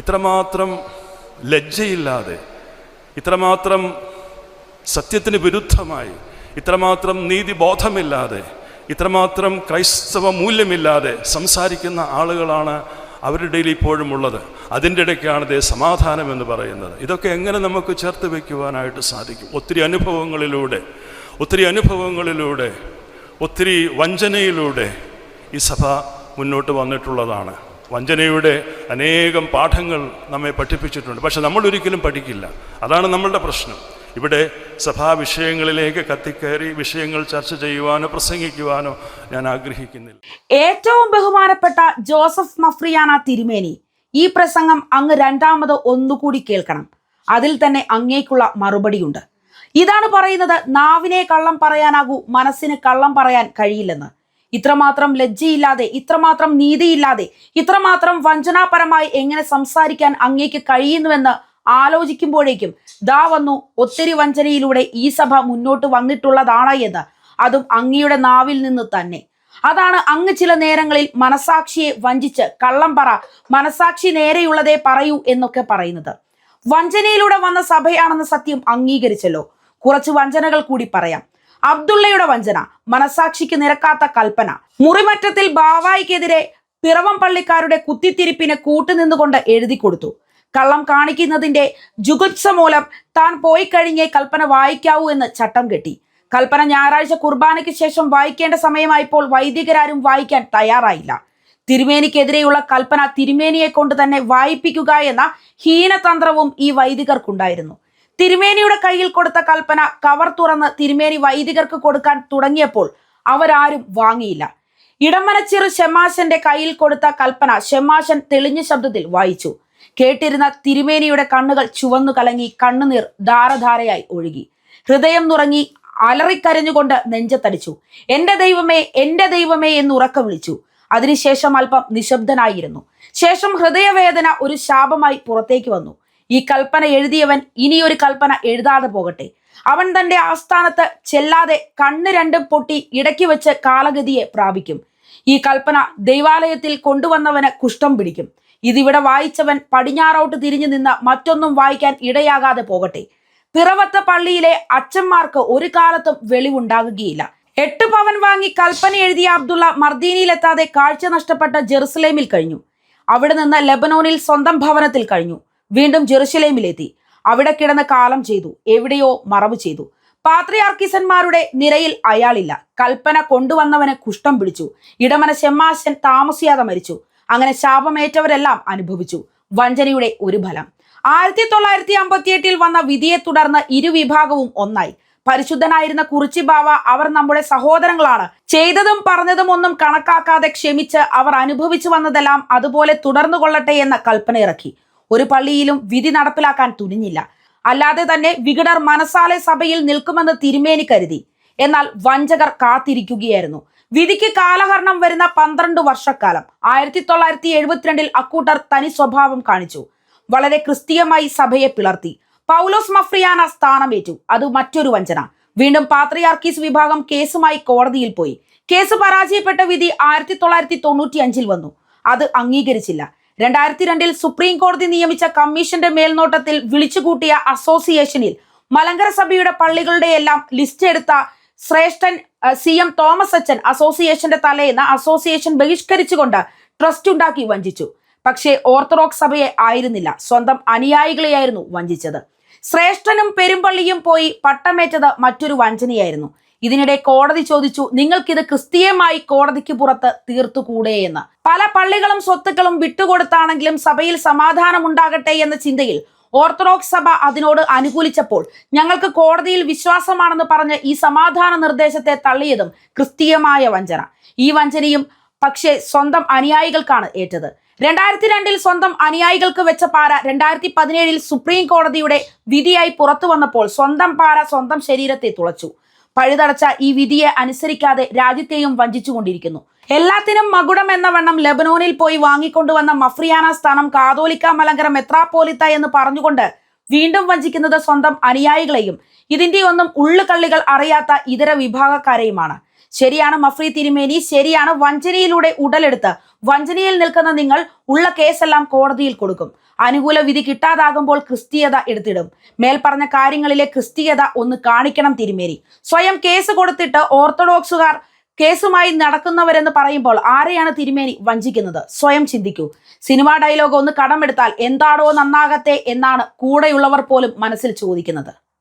ഇത്രമാത്രം ലജ്ജയില്ലാതെ ഇത്രമാത്രം സത്യത്തിന് വിരുദ്ധമായി ഇത്രമാത്രം നീതിബോധമില്ലാതെ ഇത്രമാത്രം ക്രൈസ്തവ മൂല്യമില്ലാതെ സംസാരിക്കുന്ന ആളുകളാണ് അവരുടെ ഇടയിൽ ഇപ്പോഴും ഉള്ളത്. അതിന്റെ ഇടയ്ക്കാണ് ഇതേ സമാധാനം എന്ന് പറയുന്നത്. ഇതൊക്കെ എങ്ങനെ നമുക്ക് ചേർത്ത് വയ്ക്കുവാനായിട്ട് സാധിക്കും? ഒത്തിരി അനുഭവങ്ങളിലൂടെ ഒത്തിരി അനുഭവങ്ങളിലൂടെ ഒത്തിരി വഞ്ചനയിലൂടെ ഈ സഭ മുന്നോട്ട് വന്നിട്ടുള്ളതാണ്. വഞ്ചനയുടെ അനേകം പാഠങ്ങൾ നമ്മെ പഠിപ്പിച്ചിട്ടുണ്ട്. പക്ഷെ നമ്മൾ ഒരിക്കലും പഠിക്കില്ല. അതാണ് നമ്മളുടെ പ്രശ്നം. ഇവിടെ സഭാ വിഷയങ്ങളിലേക്ക് കത്തിക്കയറി വിഷയങ്ങൾ ചർച്ച ചെയ്യുവാനോ പ്രസംഗിക്കുവാനോ ഞാൻ ആഗ്രഹിക്കുന്നില്ല. ഏറ്റവും ബഹുമാനപ്പെട്ട ജോസഫ് മഫ്രിയാന തിരുമേനി ഈ പ്രസംഗം അങ്ങ് രണ്ടാമത് ഒന്നുകൂടി കേൾക്കണം. അതിൽ തന്നെ അങ്ങേക്കുള്ള മറുപടിയുണ്ട്. ഇതാണ് പറയുന്നത് നാവിനെ കള്ളം പറയാനാകൂ മനസ്സിന് കള്ളം പറയാൻ കഴിയില്ലെന്ന്. ഇത്രമാത്രം ലജ്ജയില്ലാതെ ഇത്രമാത്രം നീതിയില്ലാതെ ഇത്രമാത്രം വഞ്ചനാപരമായി എങ്ങനെ സംസാരിക്കാൻ അങ്ങേക്ക് കഴിയുന്നുവെന്ന് ആലോചിക്കുമ്പോഴേക്കും ദാ വന്നു ഒത്തിരി വഞ്ചനയിലൂടെ ഈ സഭ മുന്നോട്ട് വന്നിട്ടുള്ളതാണ് എന്ന്. അതും അങ്ങയുടെ നാവിൽ നിന്ന് തന്നെ. അതാണ് അങ്ങ് ചില നേരങ്ങളിൽ മനസാക്ഷിയെ വഞ്ചിച്ച് കള്ളം പറ മനസാക്ഷി നേരെയുള്ളതേ പറയൂ എന്നൊക്കെ പറയുന്നത്. വഞ്ചനയിലൂടെ വന്ന സഭയാണെന്ന സത്യം അംഗീകരിച്ചല്ലോ. കുറച്ച് വഞ്ചനകൾ കൂടി പറയാം. അബ്ദുള്ളയുടെ വഞ്ചന മനസാക്ഷിക്ക് നിരക്കാത്ത കൽപ്പന. മുറിമറ്റത്തിൽ ബാവായിക്കെതിരെ പിറവം പള്ളിക്കാരുടെ കുത്തിത്തിരിപ്പിന് കൂട്ടുനിന്നുകൊണ്ട് എഴുതി കൊടുത്തു. കള്ളം കാണിക്കുന്നതിന്റെ ജുഗുപ്സ മൂലം താൻ പോയി കഴിഞ്ഞേ കൽപ്പന വായിക്കാവൂ എന്ന് ചട്ടം കെട്ടി. കൽപ്പന ഞായറാഴ്ച കുർബാനയ്ക്ക് ശേഷം വായിക്കേണ്ട സമയമായപ്പോൾ വൈദികരാരും വായിക്കാൻ തയ്യാറായില്ല. തിരുമേനിക്കെതിരെയുള്ള കൽപ്പന തിരുമേനിയെ കൊണ്ട് തന്നെ വായിപ്പിക്കുക എന്ന ഹീനതന്ത്രവും ഈ വൈദികർക്കുണ്ടായിരുന്നു. തിരുമേനിയുടെ കയ്യിൽ കൊടുത്ത കൽപ്പന കവർ തുറന്ന് തിരുമേനി വൈദികർക്ക് കൊടുക്കാൻ തുടങ്ങിയപ്പോൾ അവരാരും വാങ്ങിയില്ല. ഇടമനച്ചിറു ഷെമാശന്റെ കയ്യിൽ കൊടുത്ത കൽപ്പന ഷെമാശൻ തെളിഞ്ഞ ശബ്ദത്തിൽ വായിച്ചു. കേട്ടിരുന്ന തിരുമേനിയുടെ കണ്ണുകൾ ചുവന്നു കലങ്ങി കണ്ണുനീർ ധാരധാരയായി ഒഴുകി. ഹൃദയം നുറങ്ങി അലറിക്കരഞ്ഞുകൊണ്ട് നെഞ്ചത്തടിച്ചു. എന്റെ ദൈവമേ എന്റെ ദൈവമേ എന്ന് ഉറക്കം വിളിച്ചു. അതിനുശേഷം അല്പം നിശബ്ദനായിരുന്നു. ശേഷം ഹൃദയവേദന ഒരു ശാപമായി പുറത്തേക്ക് വന്നു. ഈ കൽപ്പന എഴുതിയവൻ ഇനിയൊരു കൽപ്പന എഴുതാതെ പോകട്ടെ. അവൻ തന്റെ ആസ്ഥാനത്ത് ചെല്ലാതെ കണ്ണ് രണ്ടും പൊട്ടി ഇടയ്ക്ക് വെച്ച് കാലഗതിയെ പ്രാപിക്കും. ഈ കൽപ്പന ദൈവാലയത്തിൽ കൊണ്ടുവന്നവന് കുഷ്ഠം പിടിക്കും. ഇതിവിടെ വായിച്ചവൻ പടിഞ്ഞാറോട്ട് തിരിഞ്ഞു നിന്ന് മറ്റൊന്നും വായിക്കാൻ ഇടയാകാതെ പോകട്ടെ. പിറവത്ത പള്ളിയിലെ അച്ഛന്മാർക്ക് ഒരു കാലത്തും വെളിവുണ്ടാകുകയില്ല. എട്ട് പവൻ വാങ്ങി കൽപ്പന എഴുതിയ അബ്ദുള്ള മർദീനിയിലെത്താതെ കാഴ്ച നഷ്ടപ്പെട്ട ജെറുസലേമിൽ കഴിഞ്ഞു. അവിടെ നിന്ന് ലെബനോനിൽ സ്വന്തം ഭവനത്തിൽ കഴിഞ്ഞു. വീണ്ടും ജെറുസലേമിലെത്തി അവിടെ കിടന്ന് കാലം ചെയ്തു. എവിടെയോ മറവ് ചെയ്തു. പാത്രിയാർക്കിസന്മാരുടെ നിരയിൽ അയാളില്ല. കൽപ്പന കൊണ്ടുവന്നവന് കുഷ്ഠം പിടിച്ചു. ഇടമന ഷെമ്മാശൻ താമസിയാതെ മരിച്ചു. അങ്ങനെ ശാപമേറ്റവരെല്ലാം അനുഭവിച്ചു. വഞ്ചനയുടെ ഒരു ഫലം. ആയിരത്തി തൊള്ളായിരത്തി അമ്പത്തി എട്ടിൽ വന്ന വിധിയെ തുടർന്ന് ഇരുവിഭാഗവും ഒന്നായി. പരിശുദ്ധനായിരുന്ന കുറിച്ചി ബാവ അവർ നമ്മുടെ സഹോദരങ്ങളാണ്. ചെയ്തതും പറഞ്ഞതും ഒന്നും കണക്കാക്കാതെ ക്ഷമിച്ച് അവർ അനുഭവിച്ചു വന്നതെല്ലാം അതുപോലെ തുടർന്നു കൊള്ളട്ടെ എന്ന കൽപ്പന ഇറക്കി. ഒരു പള്ളിയിലും വിധി നടപ്പിലാക്കാൻ തുനിഞ്ഞില്ല. അല്ലാതെ തന്നെ വികടർ മനസാലെ സഭയിൽ നിൽക്കുമെന്ന് തിരുമേനി കരുതി. എന്നാൽ വഞ്ചകർ കാത്തിരിക്കുകയായിരുന്നു. വിധിക്ക് കാലഹരണം വരുന്ന പന്ത്രണ്ട് വർഷക്കാലം ആയിരത്തി തൊള്ളായിരത്തി എഴുപത്തിരണ്ടിൽ അക്കൂട്ടർ തനി സ്വഭാവം കാണിച്ചു. വളരെ ക്രിസ്തീയമായി സഭയെ പിളർത്തി. പൗലോസ് മഫ്രിയാന സ്ഥാനമേറ്റു. അത് മറ്റൊരു വഞ്ചന. വീണ്ടും പാത്രിയാർക്കീസ് വിഭാഗം കേസുമായി കോടതിയിൽ പോയി. കേസ് പരാജയപ്പെട്ട വിധി ആയിരത്തി തൊള്ളായിരത്തി തൊണ്ണൂറ്റി അഞ്ചിൽ വന്നു. അത് അംഗീകരിച്ചില്ല. രണ്ടായിരത്തി രണ്ടിൽ സുപ്രീം കോടതി നിയമിച്ച കമ്മീഷന്റെ മേൽനോട്ടത്തിൽ വിളിച്ചുകൂട്ടിയ അസോസിയേഷനിൽ മലങ്കര സഭയുടെ പള്ളികളുടെ എല്ലാം ലിസ്റ്റ് എടുത്ത ശ്രേഷ്ഠൻ സി എം തോമസ് അച്ഛൻ അസോസിയേഷന്റെ തലേന്ന് അസോസിയേഷൻ ബഹിഷ്കരിച്ചുകൊണ്ട് ട്രസ്റ്റ് ഉണ്ടാക്കി വഞ്ചിച്ചു. പക്ഷേ ഓർത്തഡോക്സ് സഭയെ ആയിരുന്നില്ല. സ്വന്തം അനുയായികളെയായിരുന്നു വഞ്ചിച്ചത്. ശ്രേഷ്ഠനും പെരുമ്പള്ളിയും പോയി പട്ടമേറ്റത് മറ്റൊരു വഞ്ചനയായിരുന്നു. ഇതിനിടെ കോടതി ചോദിച്ചു നിങ്ങൾക്കിത് ക്രിസ്തീയമായി കോടതിക്ക് പുറത്ത് തീർത്തുകൂടെ എന്ന്. പല പള്ളികളും സ്വത്തുക്കളും വിട്ടുകൊടുത്താണെങ്കിലും സഭയിൽ സമാധാനം ഉണ്ടാകട്ടെ എന്ന ചിന്തയിൽ ഓർത്തഡോക്സ് സഭ അതിനോട് അനുകൂലിച്ചപ്പോൾ ഞങ്ങൾക്ക് കോടതിയിൽ വിശ്വാസമാണെന്ന് പറഞ്ഞ് ഈ സമാധാന നിർദ്ദേശത്തെ തള്ളിയതും ക്രിസ്തീയമായ വഞ്ചന. ഈ വഞ്ചനയും പക്ഷേ സ്വന്തം അനുയായികൾക്കാണ് ഏറ്റത്. രണ്ടായിരത്തി രണ്ടിൽ സ്വന്തം അനുയായികൾക്ക് വെച്ച പാര രണ്ടായിരത്തി പതിനേഴിൽ സുപ്രീം കോടതിയുടെ വിധിയായി പുറത്തു വന്നപ്പോൾ സ്വന്തം പാര സ്വന്തം ശരീരത്തെ തുളച്ചു. പഴുതടച്ച ഈ വിധിയെ അനുസരിക്കാതെ രാജ്യത്തെയും വഞ്ചിച്ചുകൊണ്ടിരിക്കുന്നു. എല്ലാത്തിനും മകുടം എന്ന വണ്ണം ലബനോനിൽ പോയി വാങ്ങിക്കൊണ്ടുവന്ന മഫ്രിയാന സ്ഥാനം കാതോലിക്ക മലങ്കര മെത്രാപ്പോലിത്ത എന്ന് പറഞ്ഞുകൊണ്ട് വീണ്ടും വഞ്ചിക്കുന്നത് സ്വന്തം അനുയായികളെയും ഇതിന്റെ ഒന്നും ഉള്ളുകള്ളികൾ അറിയാത്ത ഇതര വിഭാഗക്കാരെയുമാണ്. ശരിയാണ് മഫ്രി തിരുമേനി ശരിയാണ് വഞ്ചനയിലൂടെ ഉടലെടുത്ത് വഞ്ചനയിൽ നിൽക്കുന്ന നിങ്ങൾ ഉള്ള കേസെല്ലാം കോടതിയിൽ കൊടുക്കും. അനുകൂല വിധി കിട്ടാതാകുമ്പോൾ ക്രിസ്തീയത എടുത്തിടും. മേൽപ്പറഞ്ഞ കാര്യങ്ങളിലെ ക്രിസ്തീയത ഒന്ന് കാണിക്കണം തിരുമേരി സ്വയം കേസ് കൊടുത്തിട്ട് ഓർത്തഡോക്സുകാർ കേസുമായി നടക്കുന്നവരെന്ന് പറയുമ്പോൾ ആരെയാണ് തിരുമേനി വഞ്ചിക്കുന്നത്? സ്വയം ചിന്തിക്കൂ. സിനിമാ ഡയലോഗ് ഒന്ന് കടമെടുത്താൽ എന്താണോ നന്നാകത്തെ എന്നാണ് കൂടെയുള്ളവർ പോലും മനസ്സിൽ ചോദിക്കുന്നത്.